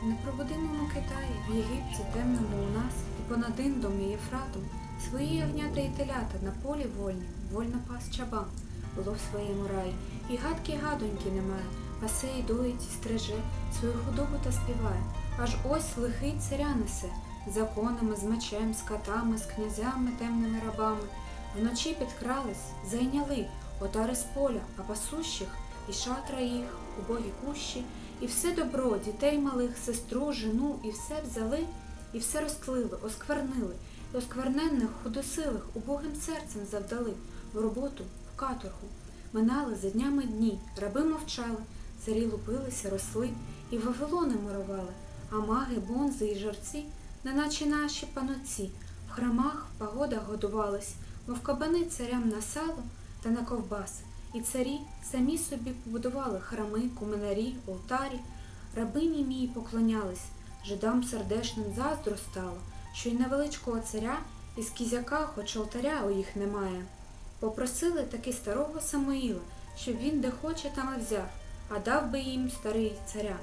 Саул. В Китаї, в Єгипті, темному у нас, і понад Індом і Єфратом, свої ягнята і телята на полі вольні, вольно пас чабан, було в своєму раї, і гадки гадоньки немає, пасе і доїть, і стриже, свою худобу та співає. Аж ось лихий царя несе, законами, з мечем, з катами, з князями, темними рабами. Вночі підкрались, зайняли отари з поля, а пасущих і шатра їх, убогі кущі, і все добро, дітей малих, сестру, жену, і все взяли, і все розтлили, осквернили, і оскверненних худосилих убогим серцем завдали в роботу, в каторгу. Минали за днями дні, раби мовчали, царі лупилися, росли, і вавилони мурували, а маги, бонзи і жарці, неначе наші паноці, в храмах, в пагодах годувались, мов кабани царям на сало та на ковбаси. І царі самі собі побудували храми, куменарі, олтарі, рабині мії поклонялись, жидам сердешним заздро стало, що й невеличкого царя із кізяка, хоч алтаря у їх немає. Попросили таки старого Самоїла, щоб він де хоче там взяв, а дав би їм старий царя.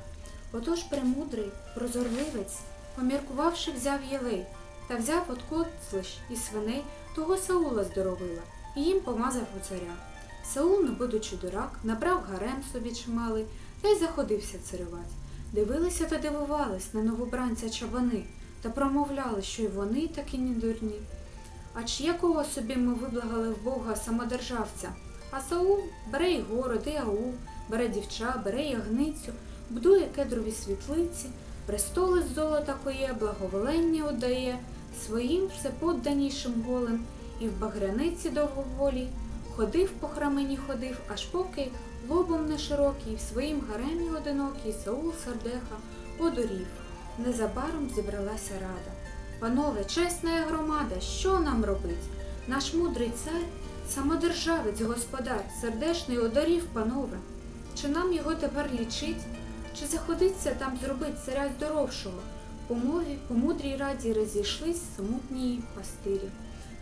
Отож премудрий, прозорливець, поміркувавши, взяв єлей, та взяв от коцлищ і свиней того Саула здоровила, і їм помазав у царя. Саул, не будучи дурак, набрав гарем собі чималий та й заходився царювати. Дивилися та дивувались на новобранця чабани та промовляли, що й вони такі не дурні. А чи якого собі ми виблагали в Бога самодержавця? А Саул бере й город, і аул, бере дівча, бере ягницю, будує кедрові світлиці, престоли з золота коє, благоволення отдає своїм всеподданішим голим, і в багряниці довговолі ходив по храмині ходив, аж поки лобом не широкий, в своїм гаремі одинокий, Саул Сардеха одурів. Незабаром зібралася рада. Панове, чесна громада, що нам робить? Наш мудрий цар, самодержавець, господар, сердешний одарів, панове. Чи нам його тепер лічить? Чи заходиться там зробить царя здоровшого? По мові, по мудрій раді розійшлись смутні пастирі.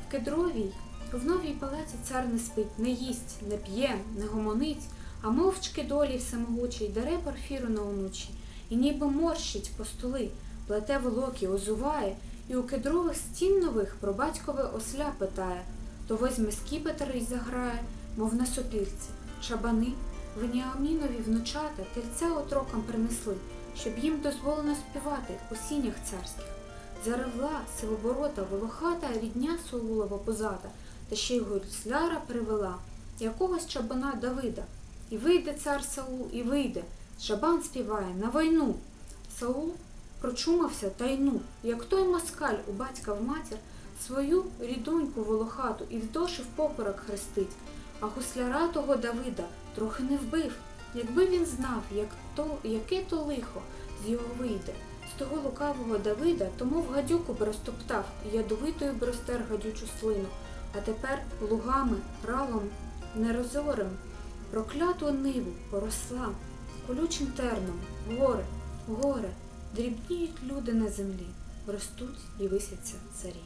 В кедровій, в новій палаті цар не спить, не їсть, не п'є, не гомонить, а мовчки долі всемогучий даре парфіру на онучі, і ніби морщить по столи, плете волоки, озуває, і у кедрових стін нових про батькове осля питає, то возьме скіпетр і заграє, мов на сопільці, чабани, Веніамінові внучата тельця отрокам принесли, щоб їм дозволено співати у сінях царських. Заревла сивоборота волохата рідня Саулова позата, та ще й гуцляра привела, якогось чабана Давида. І вийде цар Саул, і вийде. Чабан співає на війну. Саул прочумався та й ну, як той москаль у батька в матір, свою рідоньку волохату і вздошив поперек хрестить, а гусляра того Давида трохи не вбив. Якби він знав, як то, яке то лихо з його вийде. З того лукавого Давида тому в гадюку б розтоптав і ядовитою б розтер гадючу слину, а тепер лугами, ралом нерозорим, прокляту ниву поросла, колючим терном, горе, горе, дрібніють люди на землі, ростуть і висяться царі.